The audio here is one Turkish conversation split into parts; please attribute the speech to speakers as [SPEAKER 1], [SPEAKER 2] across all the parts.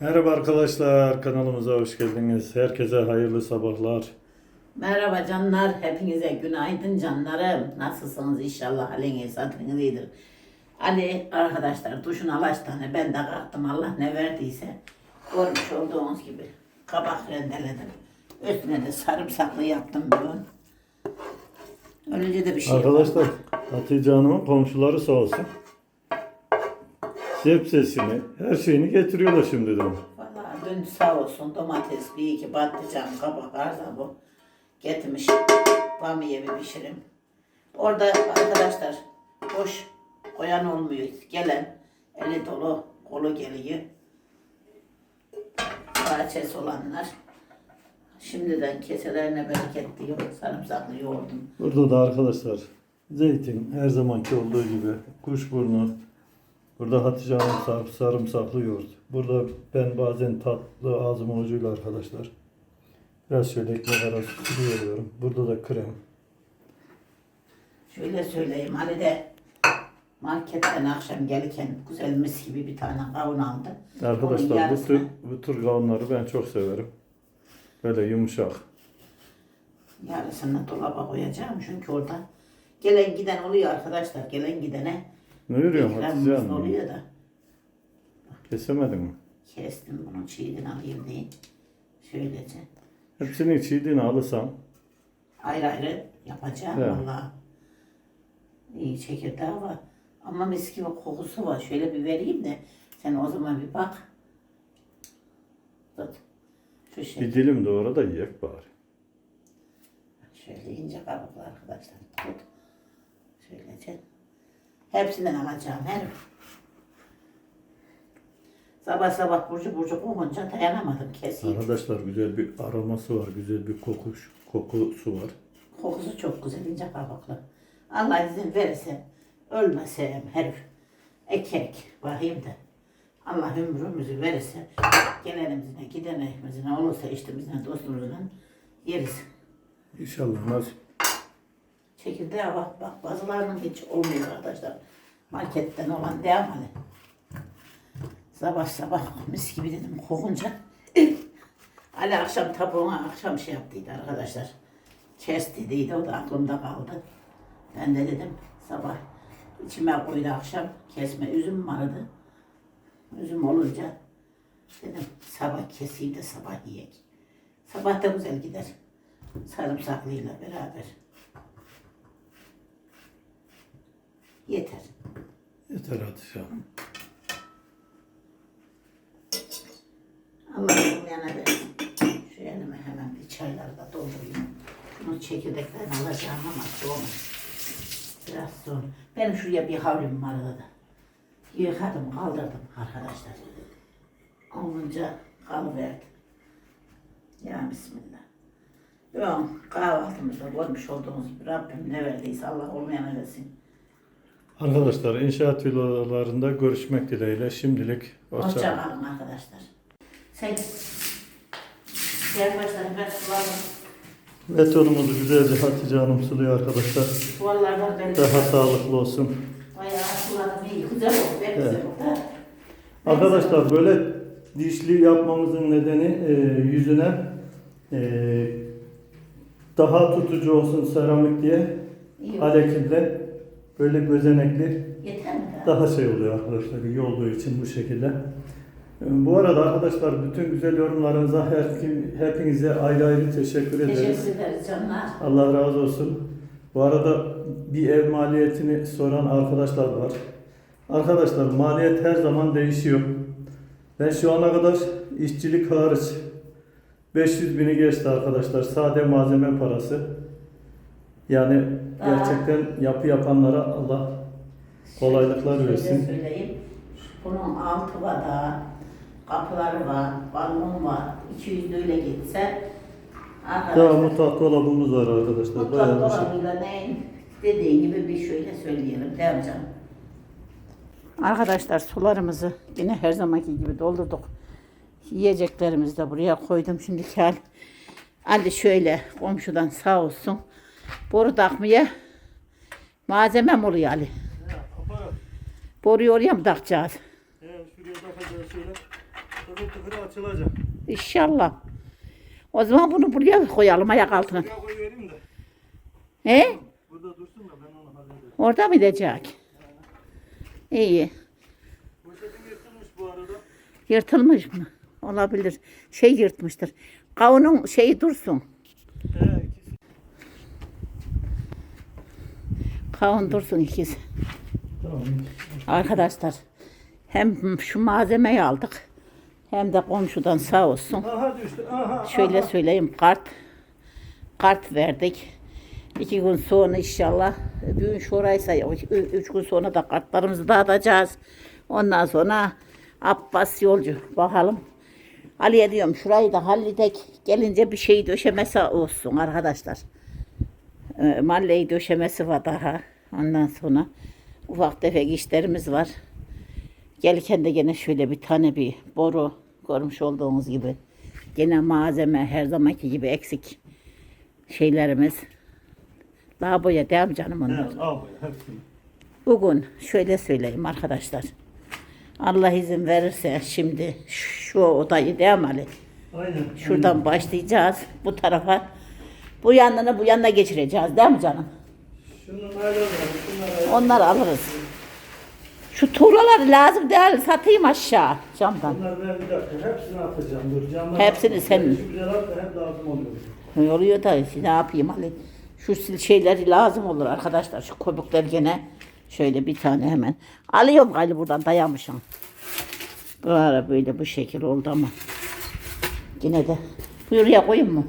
[SPEAKER 1] Merhaba arkadaşlar, kanalımıza hoş geldiniz. Herkese hayırlı sabahlar.
[SPEAKER 2] Merhaba canlar, hepinize günaydın canlarım. Nasılsınız inşallah haliniz, hatırınız iyidir. Ali arkadaşlar duşun alaştığını ben de kalktım Allah ne verdiyse. Görmüş olduğunuz gibi kabak rendeledim. Üstüne de sarımsaklı yaptım bugün. Önce de bir şey
[SPEAKER 1] Arkadaşlar, Hatice Hanım'ın komşuları sağ olsun. Sebzesini, her şeyini getiriyorlar şimdiden.
[SPEAKER 2] Vallahi dün sağ olsun domates, bir iki patlıcan, kabak, arza bu. Getirmiş. Bamya bir pişirim. Orada arkadaşlar boş koyan olmuyor. Gelen eli dolu kolu geliyor. Bahçesi olanlar. Şimdiden keselerine bereket diyor. Sarımsaklı yoğurdum.
[SPEAKER 1] Burada da arkadaşlar zeytin, her zamanki olduğu gibi kuşburnu. Burada Hatice Hanım sar- sarımsaklı yoğurt. Burada ben bazen tatlı ağzımın ucuyla arkadaşlar. Biraz şöyle ekmek arası sürüyorum. Burada da krem.
[SPEAKER 2] Şöyle söyleyeyim Ali de marketten akşam gelirken güzel mis gibi bir tane kavun aldı. Onun
[SPEAKER 1] Arkadaşlar bu tür, bu tür kavunları ben çok severim. Böyle yumuşak.
[SPEAKER 2] Yarısını dolaba koyacağım çünkü orada gelen giden oluyor arkadaşlar. Gelen gidene
[SPEAKER 1] Ne yürüyorsun Hatice
[SPEAKER 2] ikramımız
[SPEAKER 1] Hanım?
[SPEAKER 2] oluyor da.
[SPEAKER 1] Kesemedin mi?
[SPEAKER 2] Kestim bunun çiğdini alayım diye. Şöylece.
[SPEAKER 1] Hepsini çiğdiğini alırsam
[SPEAKER 2] Ayrı ayrı yapacağım
[SPEAKER 1] Evet.
[SPEAKER 2] valla. İyi çekirdeği var. Ama mis gibi kokusu var. Şöyle bir vereyim de sen o zaman bir bak. Tut. Şu şey.
[SPEAKER 1] bir dilim doğru da yiyek bari.
[SPEAKER 2] Şöyle ince kabuklu arkadaşlar. Tut. Şöylece. Hepsinden alacağım her. Sabah sabah burcu burcu kokunca dayanamadım keseyim.
[SPEAKER 1] Arkadaşlar güzel bir aroması var, güzel bir kokuş, kokusu var.
[SPEAKER 2] Kokusu çok güzel ince kabuklu. Allah izin verirse ölmesem herif ekek bakayım da Allah ömrümüzü verirse gelenimizine gidenimizine olursa işimizine dostumuzla yeriz.
[SPEAKER 1] İnşallah nasip.
[SPEAKER 2] Çekirdeğe bak bak bazılarının hiç olmuyor arkadaşlar. Marketten olan devam hani. Sabah sabah mis gibi dedim kokunca. Ali akşam tabuğuna akşam şey yaptıydı arkadaşlar. Kes dediydi o da aklımda kaldı. Ben de dedim sabah içime koydu akşam kesme üzüm vardı. Üzüm olunca dedim sabah keseyim de sabah yiyek. Sabah da güzel gider. Sarımsaklıyla beraber. Yeter.
[SPEAKER 1] Yeter Hatice Hanım.
[SPEAKER 2] Allah olmayana versin. Şu elime hemen bir çayları da doldurayım. Bunun çekirdeklerini alacağım ama sonra. Biraz sonra. Benim şuraya bir havlum vardı da. Yıkadım, kaldırdım arkadaşlar. Olunca kalıverdi. Ya Bismillah. Yok, kahvaltımızda görmüş olduğunuz gibi Rabbim ne verdiyse Allah olmayana versin.
[SPEAKER 1] Arkadaşlar inşaat villalarında görüşmek dileğiyle şimdilik hoşça
[SPEAKER 2] Hoşça
[SPEAKER 1] kalın.
[SPEAKER 2] kalın arkadaşlar. Sen gel başlayalım. Ben sularım.
[SPEAKER 1] Betonumuzu güzelce Hatice Hanım suluyor arkadaşlar.
[SPEAKER 2] Duvarlardan ben
[SPEAKER 1] Daha sağlıklı olsun.
[SPEAKER 2] bayağı suladım iyi. Güzel oldu. Pek güzel
[SPEAKER 1] Evet.
[SPEAKER 2] oldu.
[SPEAKER 1] Arkadaşlar böyle dişli yapmamızın nedeni e, yüzüne e, daha tutucu olsun seramik diye
[SPEAKER 2] İyi oldu.
[SPEAKER 1] alekimle böyle gözenekli
[SPEAKER 2] Yeter mi daha?
[SPEAKER 1] daha şey oluyor arkadaşlar iyi olduğu için bu şekilde. E, Bu arada arkadaşlar bütün güzel yorumlarınıza her kim, hepinize ayrı ayrı teşekkür ederiz.
[SPEAKER 2] Teşekkür ederiz canlar.
[SPEAKER 1] Allah razı olsun. Bu arada bir ev maliyetini soran arkadaşlar var. Arkadaşlar maliyet her zaman değişiyor. Ben şu ana kadar işçilik hariç 500 bini geçti arkadaşlar. Sade malzeme parası. Yani
[SPEAKER 2] Daha-
[SPEAKER 1] gerçekten yapı yapanlara Allah kolaylıklar
[SPEAKER 2] Şöyle
[SPEAKER 1] versin.
[SPEAKER 2] söyleyeyim. Bunun altı var daha. Kapıları var. Balkon var. 200 öyle gitse.
[SPEAKER 1] Daha
[SPEAKER 2] Arkadaşlar.
[SPEAKER 1] mutfak dolabımız var arkadaşlar.
[SPEAKER 2] Mutfak
[SPEAKER 1] Bayağı bir şey.
[SPEAKER 2] dolabıyla neyin dediğin gibi bir şöyle söyleyelim. Devam canım. Arkadaşlar sularımızı yine her zamanki gibi doldurduk. Yiyeceklerimizi de buraya koydum. Şimdi hal Ali şöyle komşudan sağ olsun. Boru takmaya malzemem oluyor Ali. Boruyu oraya mı takacağız?
[SPEAKER 1] Evet, şuraya bakacağız şöyle. Tıkır tıkır açılacak.
[SPEAKER 2] İnşallah. O zaman bunu buraya koyalım ayak altına.
[SPEAKER 1] Buraya koyuvereyim de.
[SPEAKER 2] He?
[SPEAKER 1] Burada dursun da ben onu hallederim.
[SPEAKER 2] Orada mı gidecek? İyi.
[SPEAKER 1] Poşetim yırtılmış bu arada.
[SPEAKER 2] Yırtılmış mı? Olabilir. Şey yırtmıştır. Kavunun şeyi dursun.
[SPEAKER 1] He, ikisi.
[SPEAKER 2] Kavun dursun ikisi.
[SPEAKER 1] Tamam.
[SPEAKER 2] Arkadaşlar hem şu malzemeyi aldık hem de komşudan sağ olsun.
[SPEAKER 1] Aha düştü. Aha.
[SPEAKER 2] Şöyle
[SPEAKER 1] aha.
[SPEAKER 2] söyleyeyim kart kart verdik. İki gün sonra inşallah düğün şuraysa üç gün sonra da kartlarımızı dağıtacağız. Ondan sonra Abbas yolcu bakalım. Ali'ye diyorum şurayı da halledek gelince bir şey döşemesi olsun arkadaşlar. E, malleyi döşemesi var daha. Ondan sonra ufak tefek işlerimiz var. Gelirken de gene şöyle bir tane bir boru görmüş olduğunuz gibi. Gene malzeme her zamanki gibi eksik şeylerimiz. Lavaboya değil mi canım onlar?
[SPEAKER 1] Evet.
[SPEAKER 2] Bugün şöyle söyleyeyim arkadaşlar. Allah izin verirse şimdi şu odayı değil mi Ali?
[SPEAKER 1] Aynen.
[SPEAKER 2] Şuradan başlayacağız bu tarafa. Bu yanını bu yanına geçireceğiz değil mi canım? Onları alırız. Şu tuğlaları lazım değil satayım aşağı camdan.
[SPEAKER 1] Bunları ben bir dakika hepsini atacağım. Dur camdan.
[SPEAKER 2] Hepsini sen-
[SPEAKER 1] Şu güzel at da hep lazım oluyor.
[SPEAKER 2] Oluyor da ne yapayım Ali? Şu sil şeyleri lazım olur arkadaşlar. Şu köpükler gene şöyle bir tane hemen. Alıyorum galiba buradan dayamışım. Bu ara böyle bu şekil oldu ama. Yine de buraya koyayım mı?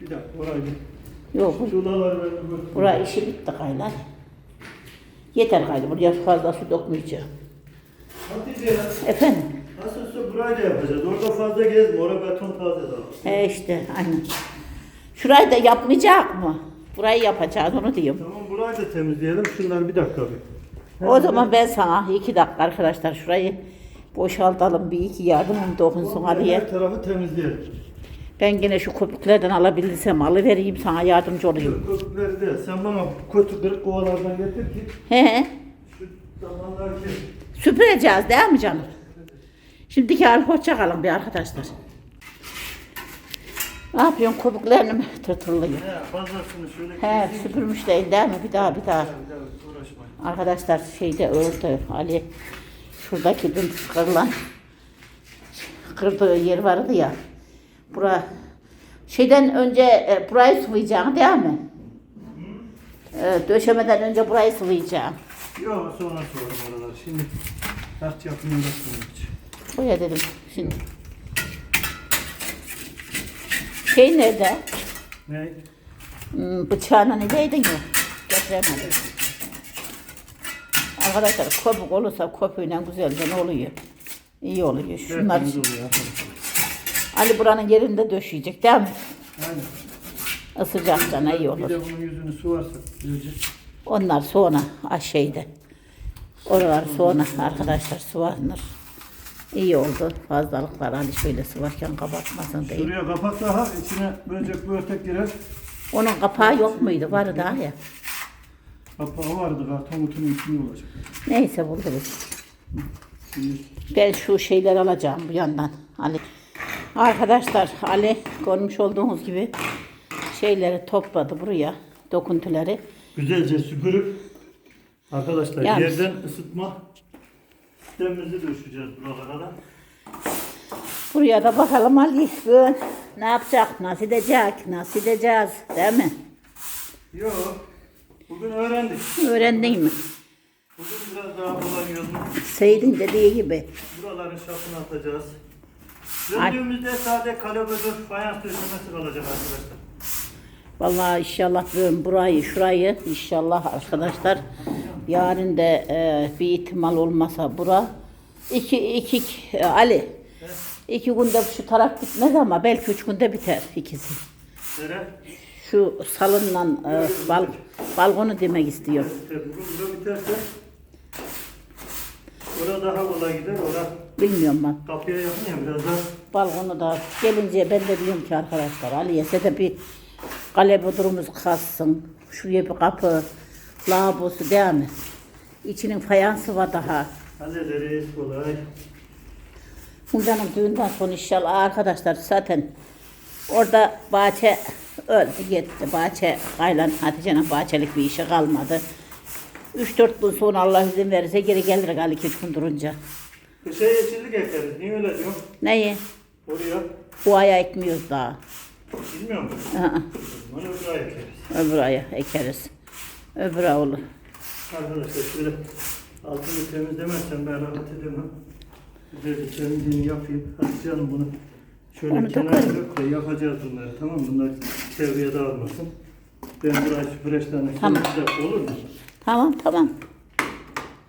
[SPEAKER 1] Bir dakika orayı.
[SPEAKER 2] Yok bu
[SPEAKER 1] Şuralar de
[SPEAKER 2] Buraya işi bitti gayla. Yeter gayla buraya fazla su dökmeyeceğim.
[SPEAKER 1] Hatice ya.
[SPEAKER 2] Efendim?
[SPEAKER 1] Nasılsa burayı da yapacağız. Orada fazla gezme. Orada beton taze daha.
[SPEAKER 2] He işte aynen. Şurayı da yapmayacak mı? Burayı yapacağız onu diyorum.
[SPEAKER 1] Tamam burayı da temizleyelim. Şunları bir dakika bir.
[SPEAKER 2] O zaman ben sana iki dakika arkadaşlar şurayı boşaltalım bir iki yardımım dokunsun Ali'ye.
[SPEAKER 1] Her tarafı temizleyelim.
[SPEAKER 2] Ben yine şu köpüklerden alabilirsem alıvereyim sana yardımcı olayım.
[SPEAKER 1] Köpükleri de sen bana kötü kırık kovalardan getir ki
[SPEAKER 2] He he.
[SPEAKER 1] şu zamanlar ki
[SPEAKER 2] Süpüreceğiz değil mi canım? Şimdiki hal hoşça kalın bir arkadaşlar. Ne yapıyorsun köpüklerini mi tırtırlıyor?
[SPEAKER 1] he fazlasını şöyle
[SPEAKER 2] He süpürmüş değil değil mi? Bir daha bir daha. Arkadaşlar şeyde ördü Ali. Şuradaki dün kırılan kırdığı yer vardı ya. Bura şeyden önce e, burayı sıvayacağım değil mi? E, döşemeden önce burayı sıvayacağım.
[SPEAKER 1] Yok sonra sorarım oralar. Şimdi taş yapımında sonra.
[SPEAKER 2] Buraya dedim şimdi. Şey nerede?
[SPEAKER 1] Ne?
[SPEAKER 2] Hmm, bıçağına neredeydin ya? Getiremedim. Arkadaşlar köpük olursa köpüğüyle güzelce oluyor. İyi oluyor. Şunlar
[SPEAKER 1] Tertemiz oluyor.
[SPEAKER 2] Ali buranın yerinde döşeyecek değil mi?
[SPEAKER 1] Aynen.
[SPEAKER 2] Isıcaktan iyi
[SPEAKER 1] Bir
[SPEAKER 2] olur.
[SPEAKER 1] de bunun yüzünü su varsa güzelce.
[SPEAKER 2] Onlar sonra aşağıda. Oralar sonra arkadaşlar sıvanır. İyi oldu. Fazlalıklar Ali şöyle sıvarken kapatmasın diye.
[SPEAKER 1] Şuraya kapak daha içine böcek bir örtek girer.
[SPEAKER 2] Onun kapağı yok muydu? Vardı daha ya.
[SPEAKER 1] Kapağı vardı karton kutunun içinde olacak.
[SPEAKER 2] Neyse.
[SPEAKER 1] Şimdi
[SPEAKER 2] Ben şu şeyler alacağım bu yandan. Ali. Arkadaşlar Ali görmüş olduğunuz gibi şeyleri topladı buraya. Dokuntuları.
[SPEAKER 1] güzelce süpürüp arkadaşlar
[SPEAKER 2] Yalnız-
[SPEAKER 1] yerden ısıtma sistemimizi döşeceğiz buralara da.
[SPEAKER 2] Buraya da bakalım Ali bugün ne yapacak, nasıl edecek, nasıl edeceğiz değil mi?
[SPEAKER 1] Yok. Bugün öğrendik.
[SPEAKER 2] Öğrendin mi?
[SPEAKER 1] Bugün biraz daha kolay yolunu
[SPEAKER 2] Seyit'in dediği gibi.
[SPEAKER 1] buraların şapını atacağız. Döndüğümüzde sade kalorifer fayans döşemesi kalacak arkadaşlar.
[SPEAKER 2] Vallahi inşallah bugün burayı, şurayı inşallah arkadaşlar yarın da e, bir ihtimal olmasa bura iki, iki, e, Ali iki günde şu taraf bitmez ama belki üç günde biter ikisi.
[SPEAKER 1] Nere?
[SPEAKER 2] Şu salonla e, bal, balkonu demek istiyorum.
[SPEAKER 1] İşte bugün bura biterse Orada daha kolay gider. Orada
[SPEAKER 2] Bilmiyorum ben.
[SPEAKER 1] kapıya yakın ya biraz daha.
[SPEAKER 2] Balkonu da gelince ben de diyorum ki arkadaşlar Aliye'se de bir kale bodrumuz kalsın. Şuraya bir kapı, lavabosu değil mi? İçinin fayansı var daha.
[SPEAKER 1] Hallederiz kolay.
[SPEAKER 2] Funda'nın düğünden sonra inşallah arkadaşlar zaten orada bahçe öldü gitti. Bahçe Kaylan Hatice'nin bahçelik bir işi kalmadı. 3-4 gün sonra Allah izin verirse geri gelir galiba 2 gün durunca.
[SPEAKER 1] Kışa yeşillik ekeriz. Niye öyle diyorsun?
[SPEAKER 2] Neyi?
[SPEAKER 1] Oraya
[SPEAKER 2] Bu aya ekmiyoruz daha.
[SPEAKER 1] bilmiyor musun?
[SPEAKER 2] Aa,
[SPEAKER 1] Bunu öbür ay ekeriz.
[SPEAKER 2] öbür aya ekeriz. Öbür ay olur.
[SPEAKER 1] Arkadaşlar şöyle altını temizlemezsem ben rahat edemem. Güzelce temizliğini yapayım. Hadi canım bunu şöyle
[SPEAKER 2] Onu
[SPEAKER 1] kenara
[SPEAKER 2] dökelim.
[SPEAKER 1] dök de yapacağız bunları tamam mı? Bunlar çevreye dağılmasın. Ben burayı süpüreçlerine
[SPEAKER 2] Tamam.
[SPEAKER 1] olur mu?
[SPEAKER 2] Tamam tamam.